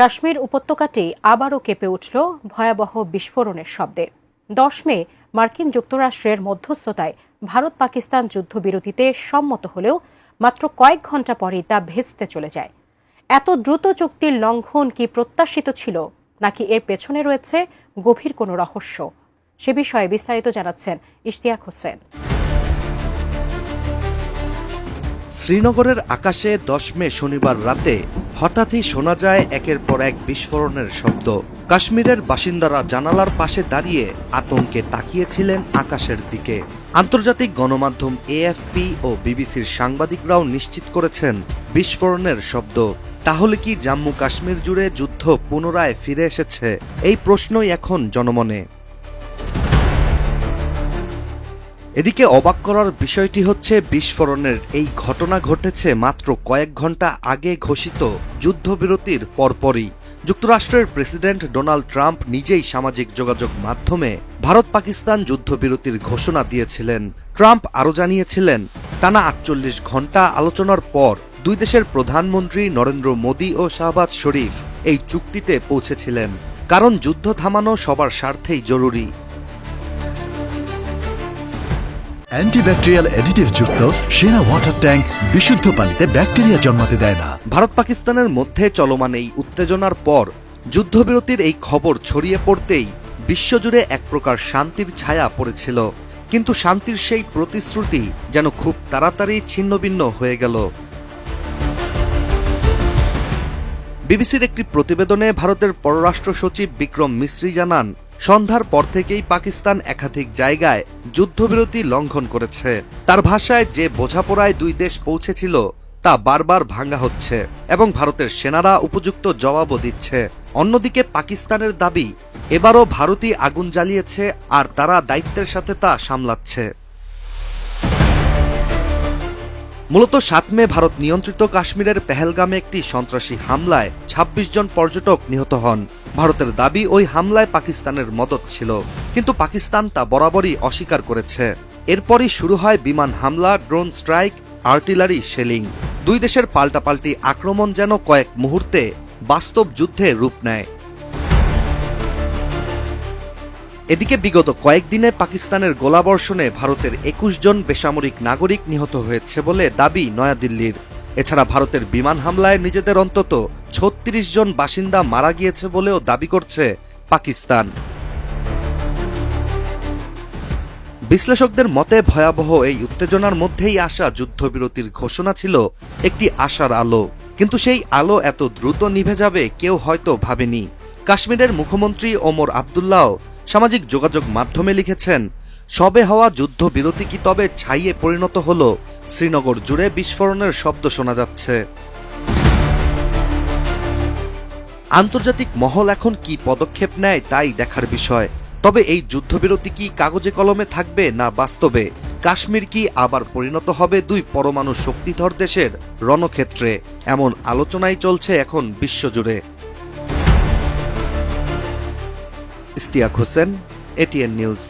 কাশ্মীর উপত্যকাটি আবারও কেঁপে উঠল ভয়াবহ বিস্ফোরণের শব্দে। দশ মে, মার্কিন যুক্তরাষ্ট্রের মধ্যস্থতায় ভারত পাকিস্তান যুদ্ধবিরতিতে সম্মত হলেও মাত্র কয়েক ঘণ্টা পরেই তা ভেস্তে চলে যায়। এত দ্রুত চুক্তির লঙ্ঘন কি প্রত্যাশিত ছিল, নাকি এর পেছনে রয়েছে গভীর কোনো রহস্য? সে বিষয়ে বিস্তারিত জানাচ্ছেন ইশতিয়াক হোসেন। শ্রীনগরের আকাশে দশ মে শনিবার রাতে হঠাৎই শোনা যায় একের পর এক বিস্ফোরণের শব্দ। কাশ্মীরের বাসিন্দারা জানালার পাশে দাঁড়িয়ে আতঙ্কে তাকিয়েছিলেন আকাশের দিকে। আন্তর্জাতিক গণমাধ্যম এএফপি ও বিবিসির সাংবাদিকরাও নিশ্চিত করেছেন বিস্ফোরণের শব্দ। তাহলে কি জম্মু কাশ্মীর জুড়ে যুদ্ধ পুনরায় ফিরে এসেছে? এই প্রশ্নই এখন জনমনে। এদিকে অবাক করার বিষয়টি হচ্ছে, বিস্ফোরণের এই ঘটনা ঘটেছে মাত্র কয়েক ঘণ্টা আগে ঘোষিত যুদ্ধবিরতির পরপরই। যুক্তরাষ্ট্রের প্রেসিডেন্ট ডোনাল্ড ট্রাম্প নিজেই সামাজিক যোগাযোগ মাধ্যমে ভারত পাকিস্তান যুদ্ধবিরতির ঘোষণা দিয়েছিলেন। ট্রাম্প আরও জানিয়েছিলেন, টানা আটচল্লিশ ঘণ্টা আলোচনার পর দুই দেশের প্রধানমন্ত্রী নরেন্দ্র মোদী ও শাহবাজ শরীফ এই চুক্তিতে পৌঁছেছিলেন। কারণ যুদ্ধ থামানো সবার স্বার্থেই জরুরি। অ্যান্টিব্যাকটেরিয়াল অ্যাডিটিভ যুক্ত সেরা ওয়াটার ট্যাঙ্ক বিশুদ্ধ পানিতে ব্যাকটেরিয়া জন্মাতে দেয় না। ভারত পাকিস্তানের মধ্যে চলমান এই উত্তেজনার পর যুদ্ধবিরতির এই খবর ছড়িয়ে পড়তেই বিশ্বজুড়ে এক প্রকার শান্তির ছায়া পড়েছিল। কিন্তু শান্তির সেই প্রতিশ্রুতি যেন খুব তাড়াতাড়ি ছিন্নভিন্ন হয়ে গেল। বিবিসির একটি প্রতিবেদনে ভারতের পররাষ্ট্র সচিব বিক্রম মিশ্রি জানান সন্ধ্যার পর থেকেই পাকিস্তান একাধিক জায়গায় যুদ্ধবিরতি লঙ্ঘন করেছে। তার ভাষায় যে বোঝাপড়ায় দুই দেশ পৌঁছেছিল, তা বারবার ভাঙ্গা হচ্ছে এবং ভারতের সেনারা উপযুক্ত জবাবও দিচ্ছে। অন্যদিকে পাকিস্তানের দাবি, এবারও ভারতই আগুন জ্বালিয়েছে আর তারা দায়িত্বের সাথে তা সামলাচ্ছে। মূলত সাত মে ভারত নিয়ন্ত্রিত কাশ্মীরের পেহেলগামে একটি সন্ত্রাসী হামলায় ২৬ জন পর্যটক নিহত হন। ভারতের দাবি ওই হামলায় পাকিস্তানের মদত ছিল, কিন্তু পাকিস্তান তা বরাবরই অস্বীকার করেছে। এরপরই শুরু হয় বিমান হামলা, ড্রোন স্ট্রাইক, আর্টিলারি শেলিং। দুই দেশের পাল্টাপাল্টি আক্রমণ যেন কয়েক মুহূর্তে বাস্তব যুদ্ধে রূপ নেয়। এদিকে বিগত কয়েকদিনে পাকিস্তানের গোলাবর্ষণে ভারতের একুশ জন বেসামরিক নাগরিক নিহত হয়েছে বলে দাবি নয়াদিল্লির। এছাড়া ভারতের বিমান হামলায় নিজেদের অন্তত ছত্রিশ জন বাসিন্দা মারা গিয়েছে বলেও দাবি করছে পাকিস্তান। বিশ্লেষকদের মতে ভয়াবহ এই উত্তেজনার মধ্যেই আসা যুদ্ধবিরতির ঘোষণা ছিল একটি আশার আলো। কিন্তু সেই আলো এত দ্রুত নিভে যাবে কেউ হয়তো ভাবেনি। কাশ্মীরের মুখ্যমন্ত্রী ওমর আবদুল্লাহ সামাজিক যোগাযোগ মাধ্যমে লিখেছেন, সবে হওয়া যুদ্ধবিরতি কি তবে ছাইয়ে পরিণত হল? শ্রীনগর জুড়ে বিস্ফোরণের শব্দ শোনা যাচ্ছে। আন্তর্জাতিক মহল এখন কি পদক্ষেপ নেয় তাই দেখার বিষয়। তবে এই যুদ্ধবিরতি কি কাগজে কলমে থাকবে না বাস্তবে? কাশ্মীর কি আবার পরিণত হবে দুই পরমাণু শক্তিধর দেশের রণক্ষেত্রে? এমন আলোচনাই চলছে এখন বিশ্বজুড়ে। Istiaq Hossain, ATN news.